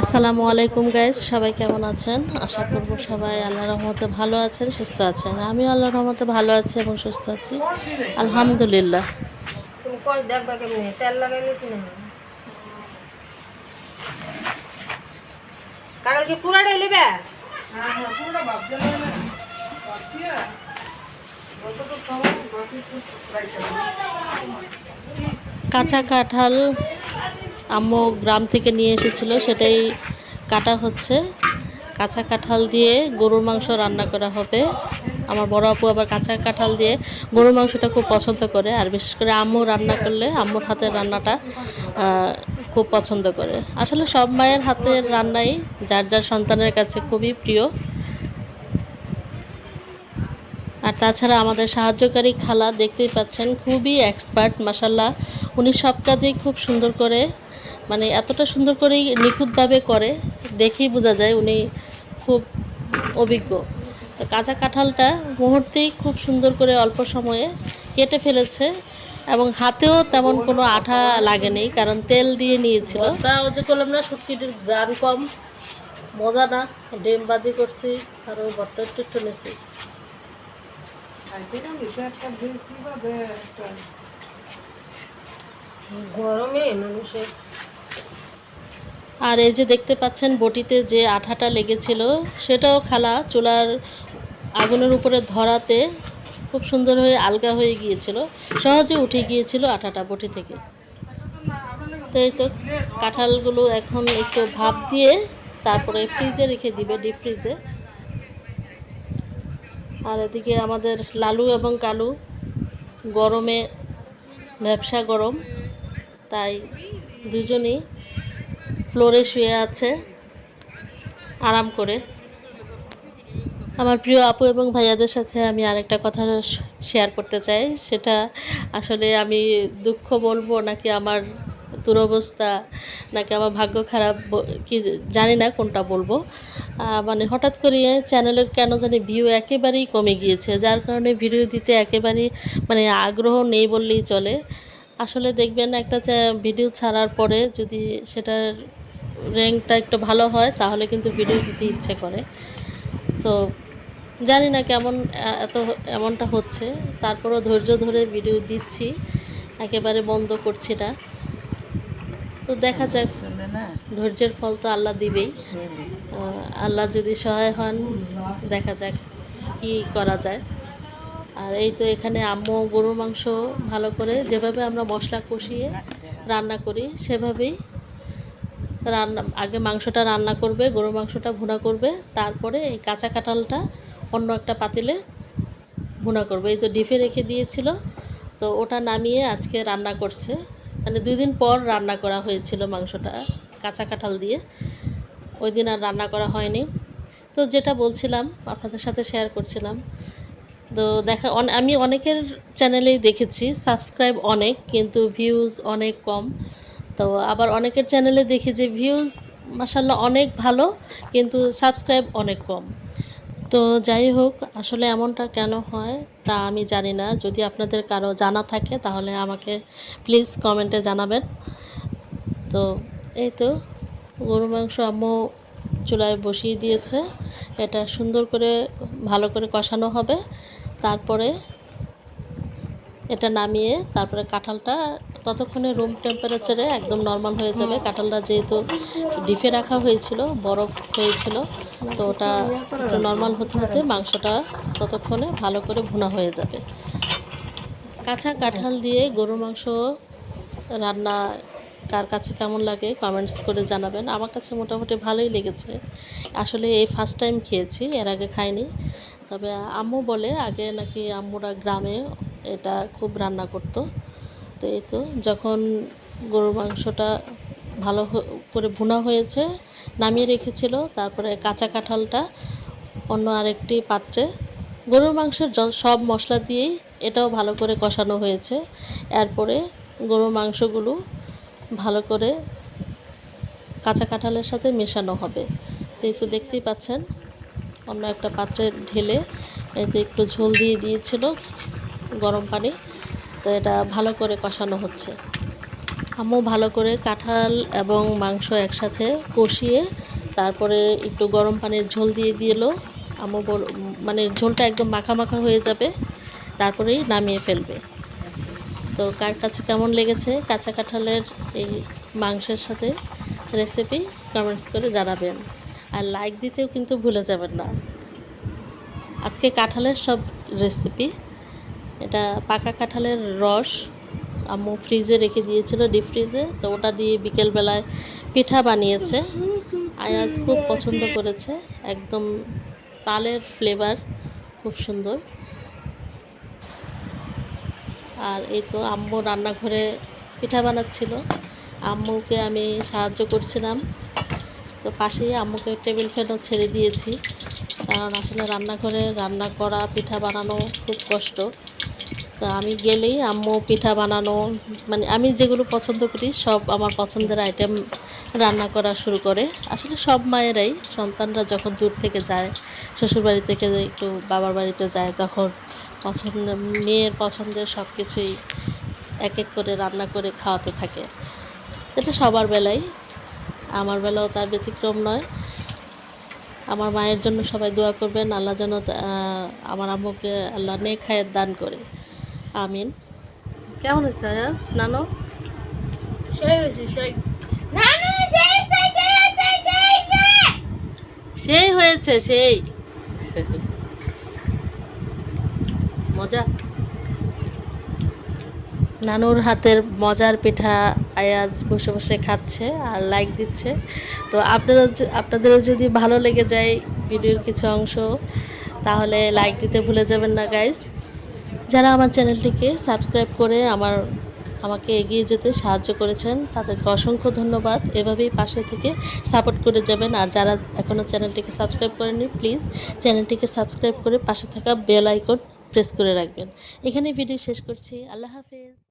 আসসালামু আলাইকুম গাইজ সবাই কেমন আছেন? আশা করব সবাই আল্লাহ রহমতে ভালো আছেন, সুস্থ আছেন। আমিও আল্লাহ রহমতে ভালো আছি এবং সুস্থ আছি। আলহামদুলিল্লাহ। কাঁচা কাঁঠাল আম্মু গ্রাম থেকে নিয়ে এসেছিল, সেটাই কাটা হচ্ছে। কাঁচা কাঁঠাল দিয়ে গরুর মাংস রান্না করা হবে। আমার বড় আপু আবার কাঁচা কাঁঠাল দিয়ে গরুর মাংসটা খুব পছন্দ করে, আর বিশেষ করে আম্মু রান্না করলে আম্মুর হাতের রান্নাটা খুব পছন্দ করে। আসলে সব মায়ের হাতের রান্নাই যার যার সন্তানের কাছে খুবই প্রিয়। আর তাছাড়া আমাদের সাহায্যকারী খালা দেখতেই পাচ্ছেন, খুবই এক্সপার্ট মাসাল্লাহ উনি সব কাজেই খুব সুন্দর করে মানে এতটা সুন্দর করেই নিখুঁতভাবে করে, দেখেই বোঝা যায় উনি খুব অভিজ্ঞ। তো কাঁচা কাঁঠালটা মুহূর্তেই খুব সুন্দর করে অল্প সময়ে কেটে ফেলেছে এবং হাতেও তেমন কোনো আঠা লাগেনি কারণ তেল দিয়ে নিয়েছিল। তা ওই যে করলাম না শুটকিটির গ্রান কম, মজা না, ডিম বাজি করছি, আর ওই ভর্তা একটু একটু নেছি। গরমে মানুষের। আর এই যে দেখতে পাচ্ছেন বটিতে যে আঠাটা লেগেছিল সেটাও খালা চুলার আগুনের উপরে ধরাতে খুব সুন্দর হয়ে আলগা হয়ে গিয়েছিল সহজে উঠে গিয়েছিল আঠাটা বটি থেকে। তো এই তো কাঁঠালগুলো এখন একটু ভাপ দিয়ে তারপরে ফ্রিজে রেখে দিবে ডিপ ফ্রিজে আর এদিকে আমাদের লালু এবং কালু গরমে ব্যবসা গরম, তাই দুজনেই ফ্লোরে শুয়ে আছে, আরাম করে। আমার প্রিয় আপু এবং ভাইয়াদের সাথে আমি আরেকটা কথা শেয়ার করতে চাই। সেটা আসলে আমি দুঃখ বলব নাকি আমার দুরবস্থা, নাকি আমার ভাগ্য খারাপ কি জানি না কোনটা বলব। মানে হঠাৎ করে চ্যানেলের কেন জানি ভিউ একেবারেই কমে গিয়েছে, যার কারণে ভিডিও দিতে একেবারেই মানে আগ্রহ নেই বললেই চলে। আসলে দেখবেন একটা ভিডিও ছাড়ার পরে যদি সেটার র্যাঙ্কটা একটু ভালো হয়, তাহলে কিন্তু ভিডিও দিতে ইচ্ছে করে। তো জানি না কেমন এত এমনটা হচ্ছে। তারপরও ধৈর্য ধরে ভিডিও দিচ্ছি, একেবারে বন্ধ করছি না। তো দেখা যাক। ধৈর্যের ফল তো আল্লাহ দিবেই। আল্লাহ যদি সহায় হন দেখা যাক কি করা যায়। আর এই তো এখানে আম্মু গরুর মাংস ভালো করে যেভাবে আমরা মশলা কষিয়ে রান্না করি সেভাবেই রান্না আগে মাংসটা রান্না করবে গরুর মাংসটা ভুনা করবে তারপরে এই কাঁচা কাঁঠালটা অন্য একটা পাতিলে ভুনা করবে। এই তো ডিপে রেখে দিয়েছিল তো ওটা নামিয়ে আজকে রান্না করছে। মানে দুই দিন পর রান্না করা হয়েছিল মাংসটা, কাঁচা কাঁঠাল দিয়ে। ওই দিন আর রান্না করা হয়নি। তো যেটা বলছিলাম, আপনাদের সাথে শেয়ার করছিলাম। তো দেখা আমি অনেকের চ্যানেলেই দেখেছি সাবস্ক্রাইব অনেক, কিন্তু ভিউজ অনেক কম। তো আবার অনেকের চ্যানেলে দেখি যে ভিউজ মাসাল্লাহ অনেক ভালো, কিন্তু সাবস্ক্রাইব অনেক কম। তো যাই হোক, আসলে এমনটা কেন হয়? তা আমি জানি না। যদি আপনাদের কারও জানা থাকে, তাহলে আমাকে প্লিজ কমেন্টে জানাবেন। তো এই তো গরু মাংস আম্মু চুলায় বসিয়ে দিয়েছে। এটা সুন্দর করে, ভালো করে কষানো হবে। তারপরে এটা নামিয়ে, তারপরে কাঁঠালটা ততক্ষণে রুম টেম্পারেচারে একদম নর্মাল হয়ে যাবে। কাঁঠালটা যেহেতু ডিপে রাখা হয়েছিল, বরফ হয়েছিল, তো ওটা একটু নর্মাল হতে হতে মাংসটা ততক্ষণে ভালো করে ভুনা হয়ে যাবে। কাঁচা কাঁঠাল দিয়ে গরুর মাংস রান্না কার কাছে কেমন লাগে কমেন্টস করে জানাবেন। আমার কাছে মোটামুটি ভালোই লেগেছে। আসলে এই ফার্স্ট টাইম খেয়েছি, এর আগে খাইনি। তবে আম্মু বলে আগে নাকি আম্মুরা গ্রামে এটা খুব রান্না করতো। তো এই তো, যখন গরুর মাংসটা ভালো করে ভুনা হয়েছে, নামিয়ে রেখেছিল, তারপরে কাঁচা কাঁঠালটা, অন্য আরেকটি পাত্রে, গরুর মাংসের সব মশলা দিয়েই এটাও ভালো করে কষানো হয়েছে। এরপরে গরুর মাংসগুলো ভালো করে কাঁচা কাঁঠালের সাথে মেশানো হবে। তো এই তো দেখতেই পাচ্ছেন, অন্য একটা পাত্রে ঢেলে এতে একটু ঝোল দিয়ে দিয়েছিল গরম পানি। তো এটা ভালো করে কষানো হচ্ছে। আম্মু ভালো করে কাঁঠাল এবং মাংস একসাথে কষিয়ে তারপরে একটু গরম পানির ঝোল দিয়ে দিল। আম্মু মানে ঝোলটা একদম মাখা মাখা হয়ে যাবে, তারপরেই নামিয়ে ফেলবে। তো কার কাছে কেমন লেগেছে কাঁচা কাঁঠালের এই মাংসের সাথে রেসিপি কমেন্টস করে জানাবেন। আর লাইক দিতেও কিন্তু ভুলে যাবেন না। আজকে কাঁঠালের সব রেসিপি এটা পাকা কাঁঠালের রস আম্মু ফ্রিজে রেখে দিয়েছিল ডিপ ফ্রিজে তো ওটা দিয়ে বিকেলবেলায় পিঠা বানিয়েছে। আয়াজ খুব পছন্দ করেছে। একদম তালের ফ্লেভার খুব সুন্দর। আর এই তো আম্মু রান্নাঘরে পিঠা বানাচ্ছিল। আম্মুকে আমি সাহায্য করছিলাম। তো পাশেই আম্মুকে টেবিল ফ্যানও ছেড়ে দিয়েছি। কারণ আসলে রান্নাঘরে রান্না করা, পিঠা বানানো খুব কষ্ট। তো আমি গেলেই আম্মু পিঠা বানানো মানে আমি যেগুলো পছন্দ করি সব আমার পছন্দের আইটেম রান্না করা শুরু করে। আসলে সব মায়েরাই, সন্তানরা যখন দূর থেকে যায়, শ্বশুরবাড়ি থেকে একটু বাবার বাড়িতে যায়, তখন পছন্দ, মেয়ের পছন্দের সব কিছুই এক এক করে রান্না করে খাওয়াতে থাকে। এটা সবার বেলায় আমার বেলাও তার ব্যতিক্রম নয়। আমার মায়ের জন্য সবাই দোয়া করবেন, আল্লাহ যেন আমার আম্মুকে আল্লাহ নেক হায়াত দান করে। আমিন। কেমন হয়েছে আয়াস নানো? সেই হয়েছে সেই। সেই হয়েছে সেই মজা। নানুর হাতের মজার পিঠা আয়াজ বসে বসে খাচ্ছে আর লাইক দিচ্ছে। তো আপনারা আপনাদেরও যদি ভালো লেগে যায় ভিডিওর কিছু অংশ তাহলে লাইক দিতে ভুলে যাবেন না গাইস যারা আমার চ্যানেলটিকে সাবস্ক্রাইব করে আমার, আমাকে এগিয়ে যেতে সাহায্য করেছেন, তাদেরকে অসংখ্য ধন্যবাদ। এভাবেই পাশে থেকে সাপোর্ট করে যাবেন। আর যারা এখনও চ্যানেলটিকে সাবস্ক্রাইব করেনি প্লিজ চ্যানেলটিকে সাবস্ক্রাইব করে পাশে থাকা বেল আইকন প্রেস করে রাখবেন। এখানে ভিডিও শেষ করছি। আল্লাহ হাফেজ।